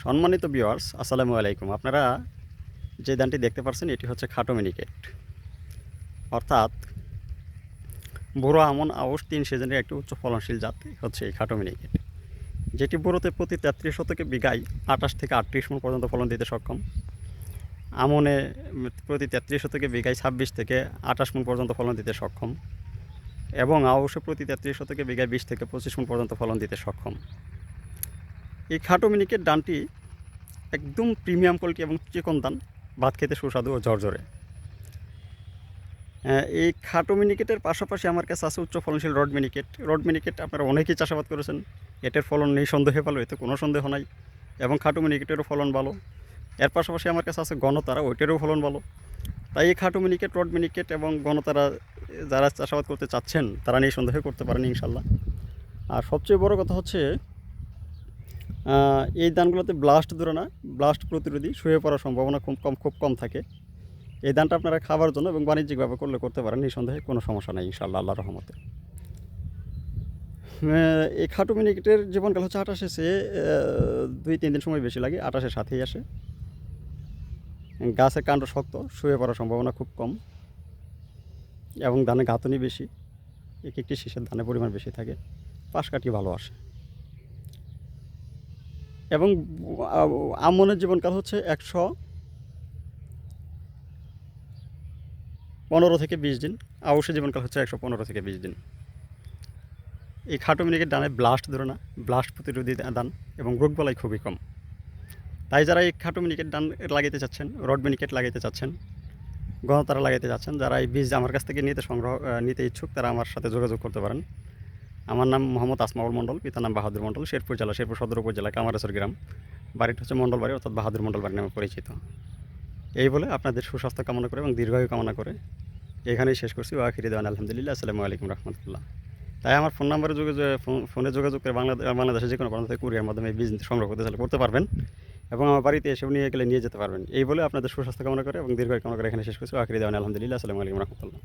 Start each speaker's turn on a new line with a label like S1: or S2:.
S1: সম্মানিত ভিউয়ার্স আসসালামু আলাইকুম। আপনারা যে দানটি দেখতে পাচ্ছেন এটি হচ্ছে খাটো মিনিকেট অর্থাৎ বুড়ো আমন আউশ তিন সিজনের একটি উচ্চ ফলনশীল জাত হচ্ছে এই খাটো মিনিকেট যেটি বুড়োতে প্রতি তেত্রিশ শতকে বিঘায় আঠাশ থেকে আটত্রিশ মন পর্যন্ত ফলন দিতে সক্ষম। আমনে প্রতি তেত্রিশ শতকে বিঘায় ছাব্বিশ থেকে আঠাশ মন পর্যন্ত ফলন দিতে সক্ষম এবং আউশে প্রতি তেত্রিশ শতকে বিঘায় বিশ থেকে পঁচিশ মন পর্যন্ত ফলন দিতে সক্ষম। এই খাটো মিনিকের ডানটি একদম প্রিমিয়াম কোয়ালিটি এবং চিকন দান। ভাত খেতে সুস্বাদু ও ঝরঝরে। এই খাটো মিনিকেটের পাশাপাশি আমার কাছে আছে উচ্চ ফলনশীল রড মিনিকেট। রড মিনিকেট আপনারা অনেকেই চাষাবাদ করেছেন। এটার ফলন নেই, সন্দেহে ভালো, এতে কোনো সন্দেহ নাই। এবং খাটো মিনিকেটেরও ফলন ভালো। এর পাশাপাশি আমার কাছে আছে গণতারা ওইটারও ফলন ভালো। তাই এই খাটো মিনিকেট, রড মিনিকেট এবং গণতারা যারা চাষাবাদ করতে চাচ্ছেন, তারা নিয়ে সন্দেহ করতে পারেন ইনশাল্লাহ। আর সবচেয়ে বড় কথা হচ্ছে এই ধানগুলোতে ব্লাস্ট ধরে না ব্লাস্ট প্রতিরোধী শুয়ে পড়ার সম্ভাবনা খুব কম খুব কম থাকে। এই ধানটা আপনারা খাবার জন্য এবং বাণিজ্যিকভাবে করলে করতে পারেন, নিঃসন্দেহে কোনো সমস্যা নেই ইনশাল্লাহ আল্লাহ রহমতে। এই খাটু মিনিকেটের জীবনকাল হচ্ছে আঠাশে সে দুই, তিন দিন সময় বেশি লাগে আঠাশের সাথেই আসে। গাছের কাণ্ড শক্ত, শুয়ে পড়ার সম্ভাবনা খুব কম এবং ধানে গাঁথনি বেশি এক একটি শীষের ধানের পরিমাণ বেশি থাকে, পাশ কাটি ভালো আসে। এবং আমনের জীবনকাল হচ্ছে একশো পনেরো থেকে বিশ দিন। আউশের জীবনকাল হচ্ছে একশো পনেরো থেকে বিশ দিন। এই খাটো মিনিকের ডানে ব্লাস্ট ধরে না ব্লাস্ট প্রতিরোধী দান এবং রোগ বলাই খুবই কম। তাই যারা এই খাটো মিনিকেট ডান লাগাইতে চাচ্ছেন রড মিনিকেট লাগাইতে চাচ্ছেন, গণতারা লাগাইতে চাচ্ছেন, যারা এই বীজ আমার কাছ থেকে নিতে সংগ্রহ নিতে ইচ্ছুক, তারা আমার সাথে যোগাযোগ করতে পারেন। আমার নাম মোহাম্মদ আসমাউল মণ্ডল, পিতার নাম বাহাদুর মণ্ডল, শেরপুর জেলা, শেরপুর সদর উপজেলা, কামারেশ্বর গ্রাম। বাড়িটা হচ্ছে মণ্ডল বাড়ি, অর্থাৎ বাহাদুর মণ্ডল বাড়ি নামে পরিচিত। এই বলে আপনাদের সুস্বাস্থ্য কামনা করে এবং দীর্ঘায়ু কামনা করে এখানেই শেষ করছি। ওয়াখিরি দেওয়ান, আলহামদুলিল্লাহ, আসসালামু আলাইকুম রহমতুল্লাহ। তাই আমার ফোন নাম্বারে যোগাযোগ ফোনে যোগাযোগ করে বাংলাদেশ বাংলাদেশে যে কোনো প্রান্ত থেকে কুরিয়ার মাধ্যমে বীজ সংগ্রহ করতে চাইলে করতে পারবেন এবং আমার বাড়িতে এসেও নিয়ে গেলে নিয়ে যেতে পারবেন। এই বলে আপনাদের সুস্বাস্থ্য কামনা করে এবং দীর্ঘায়ু কামনা করে এখানে শেষ করছি। আখিরি দেওয়ান, আলহামদুলিল্লাহ, আসসালামু আলাইকুম রহমতুল্লাহ।